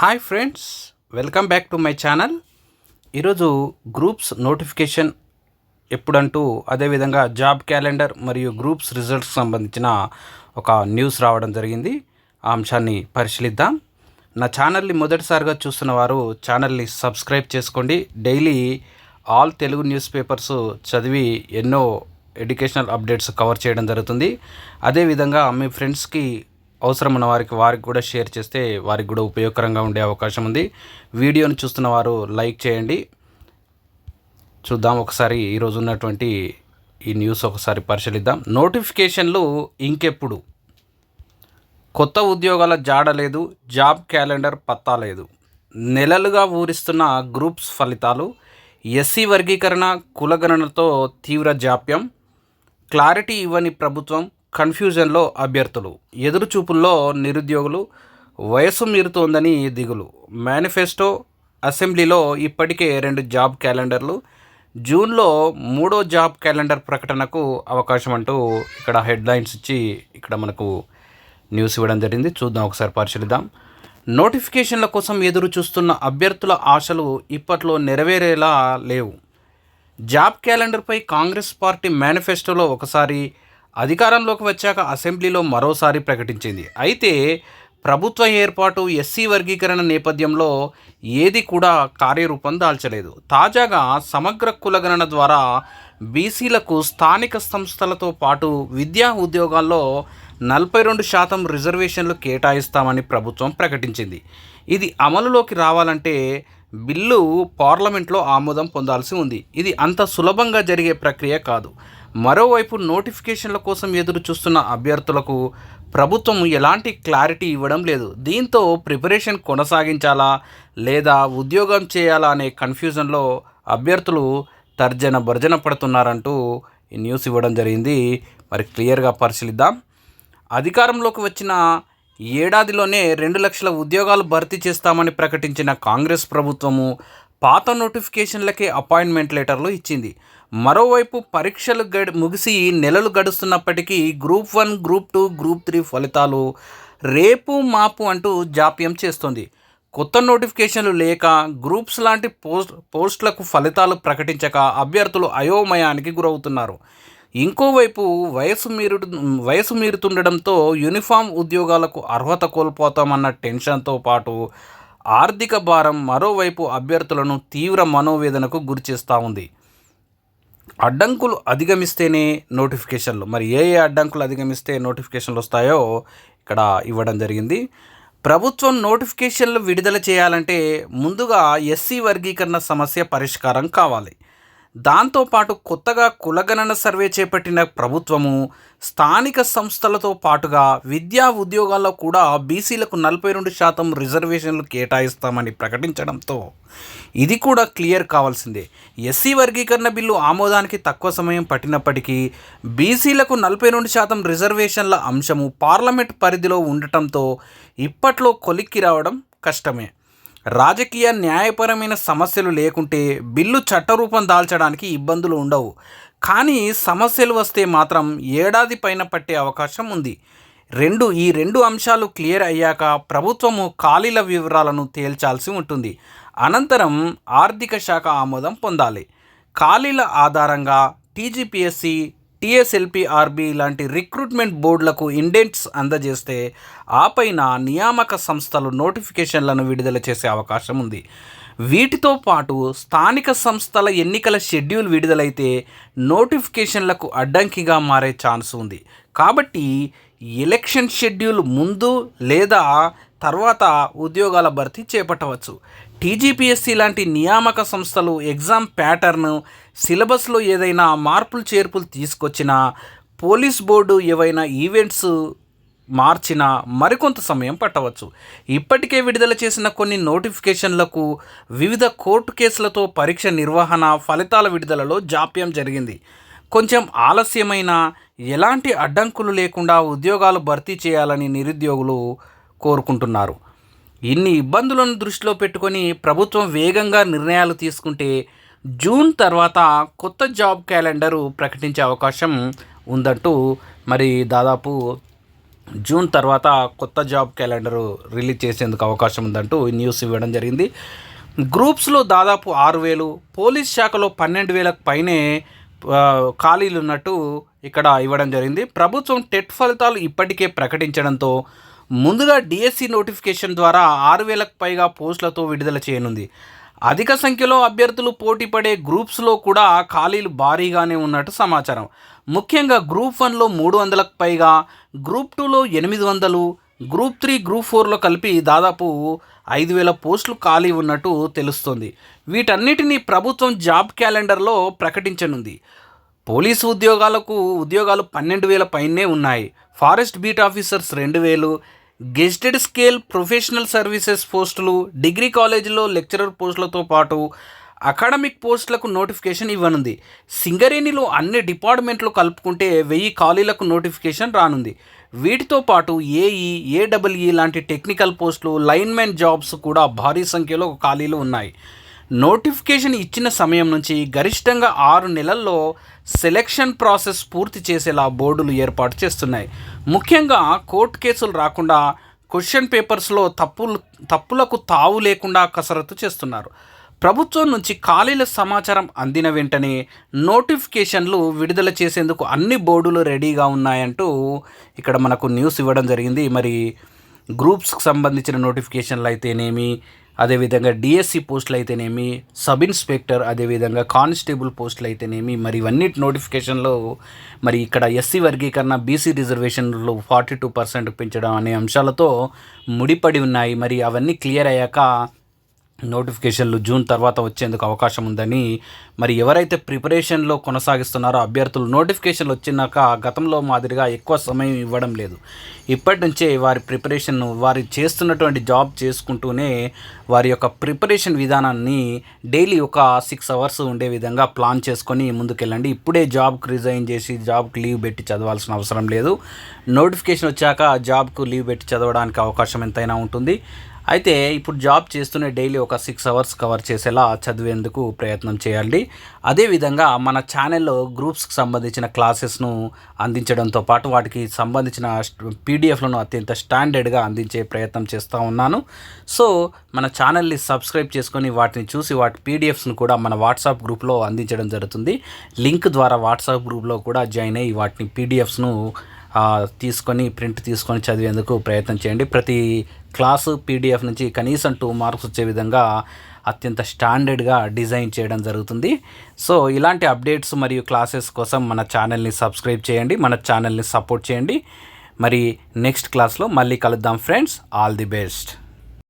Hi friends welcome back to my channel ఈరోజు groups notification ఎప్పుడంటూ అదేవిధంగా జాబ్ క్యాలెండర్ మరియు గ్రూప్స్ రిజల్ట్స్ సంబంధించిన ఒక న్యూస్ రావడం జరిగింది. ఆ అంశాన్ని పరిశీలిద్దాం. నా ఛానల్ని మొదటిసారిగా చూస్తున్న వారు ఛానల్ని సబ్స్క్రైబ్ చేసుకోండి. Daily all Telugu news papers చదివి ఎన్నో ఎడ్యుకేషనల్ అప్డేట్స్ కవర్ చేయడం జరుగుతుంది. అదేవిధంగా మీ ఫ్రెండ్స్కి అవసరం ఉన్న వారికి వారికి కూడా షేర్ చేస్తే వారికి కూడా ఉపయోగకరంగా ఉండే అవకాశం ఉంది. వీడియోని చూస్తున్న వారు లైక్ చేయండి. చూద్దాం ఒకసారి ఈరోజు ఉన్నటువంటి ఈ న్యూస్ ఒకసారి పరిశీలిద్దాం. నోటిఫికేషన్లు ఇంకెప్పుడు? కొత్త ఉద్యోగాల జాడ లేదు జాబ్ క్యాలెండర్ పత్తా లేదు. నెలలుగా ఊరిస్తున్న గ్రూప్స్ ఫలితాలు ఎస్సీ వర్గీకరణ కులగణనతో తీవ్ర జాప్యం క్లారిటీ ఇవ్వని ప్రభుత్వం కన్ఫ్యూజన్లో అభ్యర్థులు ఎదురుచూపుల్లో నిరుద్యోగులు వయసు మీరుతోందని దిగులు. మేనిఫెస్టో అసెంబ్లీలో ఇప్పటికే రెండు జాబ్ క్యాలెండర్లు జూన్లో మూడో జాబ్ క్యాలెండర్ ప్రకటనకు అవకాశం అంటూ ఇక్కడ హెడ్లైన్స్ ఇచ్చి ఇక్కడ మనకు న్యూస్ ఇవ్వడం జరిగింది. చూద్దాం ఒకసారి పరిశీలిద్దాం. నోటిఫికేషన్ల కోసం ఎదురు చూస్తున్న అభ్యర్థుల ఆశలు ఇప్పట్లో నెరవేరేలా లేవు. జాబ్ క్యాలెండర్పై కాంగ్రెస్ పార్టీ మేనిఫెస్టోలో ఒకసారి అధికారంలోకి వచ్చాక అసెంబ్లీలో మరోసారి ప్రకటించింది. అయితే ప్రభుత్వ ఏర్పాటు ఎస్సీ వర్గీకరణ నేపథ్యంలో ఏది కూడా కార్యరూపం దాల్చలేదు. తాజాగా సమగ్ర కులగణన ద్వారా బీసీలకు స్థానిక సంస్థలతో పాటు విద్యా ఉద్యోగాల్లో నలభై రెండు శాతం రిజర్వేషన్లు కేటాయిస్తామని ప్రభుత్వం ప్రకటించింది. ఇది అమలులోకి రావాలంటే బిల్లు పార్లమెంట్లో ఆమోదం పొందాల్సి ఉంది. ఇది అంత సులభంగా జరిగే ప్రక్రియ కాదు. మరోవైపు నోటిఫికేషన్ల కోసం ఎదురు చూస్తున్న అభ్యర్థులకు ప్రభుత్వం ఎలాంటి క్లారిటీ ఇవ్వడం లేదు. దీంతో ప్రిపరేషన్ కొనసాగించాలా లేదా ఉద్యోగం చేయాలా అనే కన్ఫ్యూజన్లో అభ్యర్థులు తర్జన భర్జన పడుతున్నారంటూ ఈ న్యూస్ ఇవ్వడం జరిగింది. మరి క్లియర్గా పరిశీలిద్దాం. అధికారంలోకి వచ్చిన ఏడాదిలోనే రెండు లక్షల ఉద్యోగాలు భర్తీ చేస్తామని ప్రకటించిన కాంగ్రెస్ ప్రభుత్వము పాత నోటిఫికేషన్లకే అపాయింట్మెంట్ లెటర్లు ఇచ్చింది. మరోవైపు పరీక్షలు గడి ముగిసి నెలలు గడుస్తున్నప్పటికీ group one group two group three ఫలితాలు రేపు మాపు అంటూ జాప్యం చేస్తుంది. కొత్త నోటిఫికేషన్లు లేక గ్రూప్స్ లాంటి పోస్ట్ పోస్టులకు ఫలితాలు ప్రకటించక అభ్యర్థులు అయోమయానికి గురవుతున్నారు. ఇంకోవైపు వయసు మీరు వయసు మీరుతుండడంతో యూనిఫామ్ ఉద్యోగాలకు అర్హత కోల్పోతామన్న టెన్షన్తో పాటు ఆర్థిక భారం మరోవైపు అభ్యర్థులను తీవ్ర మనోవేదనకు గురిచేస్తూ ఉంది. అడ్డంకులు అధిగమిస్తేనే నోటిఫికేషన్లు. మరి ఏ ఏ అడ్డంకులు అధిగమిస్తే నోటిఫికేషన్లు వస్తాయో ఇక్కడ ఇవ్వడం జరిగింది. ప్రభుత్వం నోటిఫికేషన్లు విడుదల చేయాలంటే ముందుగా ఎస్సీ వర్గీకరణ సమస్య పరిష్కారం కావాలి. దాంతోపాటు కొత్తగా కులగణన సర్వే చేపట్టిన ప్రభుత్వము స్థానిక సంస్థలతో పాటుగా విద్యా ఉద్యోగాల్లో కూడా బీసీలకు నలభై రెండు శాతం రిజర్వేషన్లు కేటాయిస్తామని ప్రకటించడంతో ఇది కూడా క్లియర్ కావాల్సిందే. ఎస్సీ వర్గీకరణ బిల్లు ఆమోదానికి తక్కువ సమయం పట్టినప్పటికీ బీసీలకు నలభై రెండు శాతం రిజర్వేషన్ల అంశము పార్లమెంట్ పరిధిలో ఉండటంతో ఇప్పట్లో కొలిక్కి రావడం కష్టమే. రాజకీయ న్యాయపరమైన సమస్యలు లేకుంటే బిల్లు చట్టరూపం దాల్చడానికి ఇబ్బందులు ఉండవు. కానీ సమస్యలు వస్తే మాత్రం ఏడాది పైన పట్టే అవకాశం ఉంది. రెండు ఈ రెండు అంశాలు క్లియర్ అయ్యాక ప్రభుత్వము ఖాళీల వివరాలను తేల్చాల్సి ఉంటుంది. అనంతరం ఆర్థిక శాఖ ఆమోదం పొందాలి. ఖాళీల ఆధారంగా టీజీపీఎస్సి టీఎస్ఎల్పిఆర్బి లాంటి రిక్రూట్మెంట్ బోర్డులకు ఇండెంట్స్ అందజేస్తే ఆ పైన నియామక సంస్థలు నోటిఫికేషన్లను విడుదల చేసే అవకాశం ఉంది. వీటితో పాటు స్థానిక సంస్థల ఎన్నికల షెడ్యూల్ విడుదలైతే నోటిఫికేషన్లకు అడ్డంకిగా మారే ఛాన్స్ ఉంది. కాబట్టి ఎలక్షన్ షెడ్యూల్ ముందు లేదా తర్వాత ఉద్యోగాల భర్తీ చేపట్టవచ్చు. టీజీపీఎస్సీ లాంటి నియామక సంస్థలు ఎగ్జామ్ ప్యాటర్న్ సిలబస్లో ఏదైనా మార్పులు చేర్పులు తీసుకొచ్చినా పోలీస్ బోర్డు ఏవైనా ఈవెంట్స్ మార్చిన మరికొంత సమయం పట్టవచ్చు. ఇప్పటికే విడుదల చేసిన కొన్ని నోటిఫికేషన్లకు వివిధ కోర్టు కేసులతో పరీక్ష నిర్వహణ ఫలితాల విడుదలలో జాప్యం జరిగింది. కొంచెం ఆలస్యమైన ఎలాంటి అడ్డంకులు లేకుండా ఉద్యోగాలు భర్తీ చేయాలని నిరుద్యోగులు కోరుకుంటున్నారు. ఇన్ని ఇబ్బందులను దృష్టిలో పెట్టుకొని ప్రభుత్వం వేగంగా నిర్ణయాలు తీసుకుంటే జూన్ తర్వాత కొత్త జాబ్ క్యాలెండరు ప్రకటించే అవకాశం ఉందంటూ మరి దాదాపు జూన్ తర్వాత కొత్త జాబ్ క్యాలెండర్ రిలీజ్ చేసేందుకు అవకాశం ఉందంటూ న్యూస్ ఇవ్వడం జరిగింది. గ్రూప్స్లో దాదాపు ఆరు వేలు పోలీస్ శాఖలో పన్నెండు వేలకు పైనే ఖాళీలు ఉన్నట్టు ఇక్కడ ఇవ్వడం జరిగింది. ప్రభుత్వం టెట్ ఫలితాలు ఇప్పటికే ప్రకటించడంతో ముందుగా డిఎస్సి నోటిఫికేషన్ ద్వారా ఆరు వేలకు పైగా పోస్టులతో విడుదల చేయనుంది. అధిక సంఖ్యలో అభ్యర్థులు పోటీ పడే గ్రూప్స్లో కూడా ఖాళీలు భారీగానే ఉన్నట్టు సమాచారం. ముఖ్యంగా గ్రూప్ వన్లో మూడు వందలకు పైగా గ్రూప్ టూలో ఎనిమిది వందలు గ్రూప్ త్రీ గ్రూప్ ఫోర్లో కలిపి దాదాపు ఐదు వేల పోస్టులు ఖాళీ ఉన్నట్టు తెలుస్తుంది. వీటన్నిటినీ ప్రభుత్వం జాబ్ క్యాలెండర్లో ప్రకటించనుంది. పోలీసు ఉద్యోగాలకు ఉద్యోగాలు పన్నెండు వేల పైనే ఉన్నాయి. ఫారెస్ట్ బీట్ ఆఫీసర్స్ రెండు వేలు గెస్టెడ్ స్కేల్ ప్రొఫెషనల్ సర్వీసెస్ పోస్టులు డిగ్రీ కాలేజీలో లెక్చరర్ పోస్టులతో పాటు అకాడమిక్ పోస్టులకు నోటిఫికేషన్ ఇవ్వనుంది. సింగరేణిలో అన్ని డిపార్ట్మెంట్లు కలుపుకుంటే వెయ్యి ఖాళీలకు నోటిఫికేషన్ రానుంది. వీటితో పాటు ఏఈ ఏడబ్ల్ఈ లాంటి టెక్నికల్ పోస్టులు లైన్మెన్ జాబ్స్ కూడా భారీ సంఖ్యలో ఖాళీలు ఉన్నాయి. నోటిఫికేషన్ ఇచ్చిన సమయం నుంచి గరిష్టంగా ఆరు నెలల్లో సెలెక్షన్ ప్రాసెస్ పూర్తి చేసేలా బోర్డులు ఏర్పాటు చేస్తున్నాయి. ముఖ్యంగా కోర్టు కేసులు రాకుండా క్వశ్చన్ పేపర్స్లో తప్పులు తప్పులకు తావు లేకుండా కసరత్తు చేస్తున్నారు. ప్రభుత్వం నుంచి ఖాళీల సమాచారం అందిన వెంటనే నోటిఫికేషన్లు విడుదల చేసేందుకు అన్ని బోర్డులు రెడీగా ఉన్నాయంటూ ఇక్కడ మనకు న్యూస్ ఇవ్వడం జరిగింది. మరి గ్రూప్స్కి సంబంధించిన నోటిఫికేషన్లు అయితేనేమి అదేవిధంగా డిఎస్సి పోస్టులు అయితేనేమి సబ్ ఇన్స్పెక్టర్ అదేవిధంగా కానిస్టేబుల్ పోస్టులు అయితేనేమి మరి ఇవన్నీ నోటిఫికేషన్లో మరి ఇక్కడ ఎస్సీ వర్గీకరణ బీసీ రిజర్వేషన్లు ఫార్టీ టూ పర్సెంట్ పెంచడం అనే అంశాలతో ముడిపడి ఉన్నాయి. మరి అవన్నీ క్లియర్ అయ్యాక నోటిఫికేషన్లు జూన్ తర్వాత వచ్చేందుకు అవకాశం ఉందని మరి ఎవరైతే ప్రిపరేషన్లో కొనసాగిస్తున్నారో అభ్యర్థులు నోటిఫికేషన్లు వచ్చినాక గతంలో మాదిరిగా ఎక్కువ సమయం ఇవ్వడం లేదు. ఇప్పటి నుంచే వారి ప్రిపరేషన్ వారి చేస్తున్నటువంటి జాబ్ చేసుకుంటూనే వారి యొక్క ప్రిపరేషన్ విధానాన్ని డైలీ ఒక సిక్స్ అవర్స్ ఉండే విధంగా ప్లాన్ చేసుకొని ముందుకెళ్ళండి. ఇప్పుడే జాబ్కి రిజైన్ చేసి జాబ్కి లీవ్ పెట్టి చదవాల్సిన అవసరం లేదు. నోటిఫికేషన్ వచ్చాక జాబ్కు లీవ్ పెట్టి చదవడానికి అవకాశం ఎంతైనా ఉంటుంది. అయితే ఇప్పుడు జాబ్ చేస్తూనే డైలీ ఒక సిక్స్ అవర్స్ కవర్ చేసేలా చదివేందుకు ప్రయత్నం చేయాలి. అదేవిధంగా మన ఛానల్లో గ్రూప్స్కి సంబంధించిన క్లాసెస్ను అందించడంతో పాటు వాటికి సంబంధించిన పీడిఎఫ్లను అత్యంత స్టాండర్డ్గా అందించే ప్రయత్నం చేస్తూ ఉన్నాను. సో మన ఛానల్ని సబ్స్క్రైబ్ చేసుకొని వాటిని చూసి వాటి పీడిఎఫ్స్ను కూడా మన వాట్సాప్ గ్రూప్లో అందించడం జరుగుతుంది. లింక్ ద్వారా వాట్సాప్ గ్రూప్లో కూడా జాయిన్ అయ్యి వాటిని పీడిఎఫ్స్ను తీసుకొని ప్రింట్ తీసుకొని చదివేందుకు ప్రయత్నం చేయండి. ప్రతి క్లాసు పీడిఎఫ్ నుంచి కనీసం టూ మార్క్స్ వచ్చే విధంగా అత్యంత స్టాండర్డ్గా డిజైన్ చేయడం జరుగుతుంది. సో ఇలాంటి అప్డేట్స్ మరియు క్లాసెస్ కోసం మన ఛానల్ని సబ్స్క్రైబ్ చేయండి మన ఛానల్ని సపోర్ట్ చేయండి. మరి నెక్స్ట్ క్లాస్లో మళ్ళీ కలుద్దాం ఫ్రెండ్స్. All the best.